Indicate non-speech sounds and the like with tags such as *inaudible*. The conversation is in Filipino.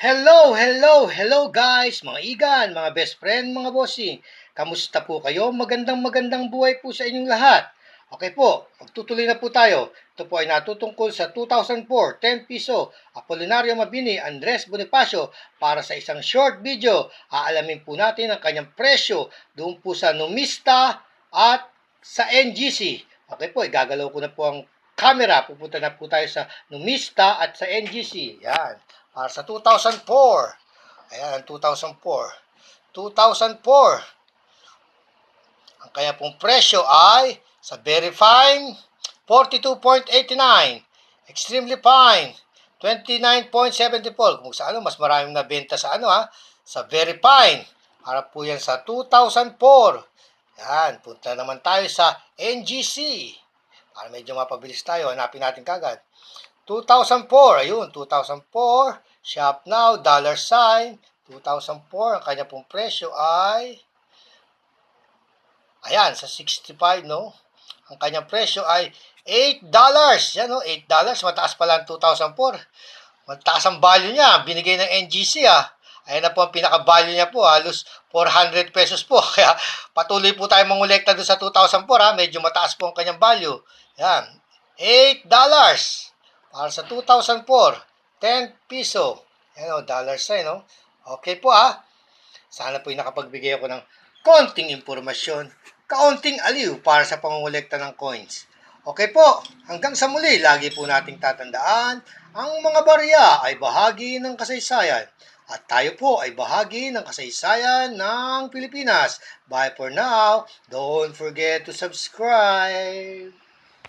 Hello, hello, hello guys, mga igan, mga best friend, mga bossing. Kamusta po kayo? Magandang magandang buhay po sa inyong lahat. Okay po, magtutuloy na po tayo. Ito po ay natutungkol sa 2004, 10 piso, Apolinario Mabini, Andres Bonifacio para sa isang short video. Aalamin po natin ang kanyang presyo doon po sa Numista at sa NGC. Okay po, igagalaw ko na po ang camera. Pupunta na po tayo sa Numista at sa NGC. Yan. Para sa 2004. Ayan, 2004. 2004. Ang kaya pong presyo ay sa very fine, 42.89. Extremely fine, 29.74. Kung sa ano, mas maraming nabenta sa ano ha, sa very fine. Para po yan sa 2004. Yan, punta naman tayo sa NGC. Para medyo mapabilis tayo, hanapin natin kagad. 2004, ayun, 2004, shop now, dollar sign, 2004, ang kanya pong presyo ay, ayan, sa 65, no? Ang kanyang presyo ay $8. Yan, no? $8. Mataas pala ang 2004. Mataas ang value niya. Binigay ng NGC, ah. Ayan na po ang pinaka-value niya po, halos 400 pesos po. *laughs* Kaya patuloy po tayo mangolekta doon sa 2004, ha. Medyo mataas po ang kanyang value. Yan. $8. Para sa 2004, 10 piso. Yan o, dollar sign, no? Okay po, ha. Sana po yung nakapagbigay ako ng konting impormasyon, kaunting aliw para sa pangungulekta ng coins. Okay po, hanggang sa muli, lagi po nating tatandaan, ang mga barya ay bahagi ng kasaysayan. At tayo po ay bahagi ng kasaysayan ng Pilipinas. Bye for now. Don't forget to subscribe.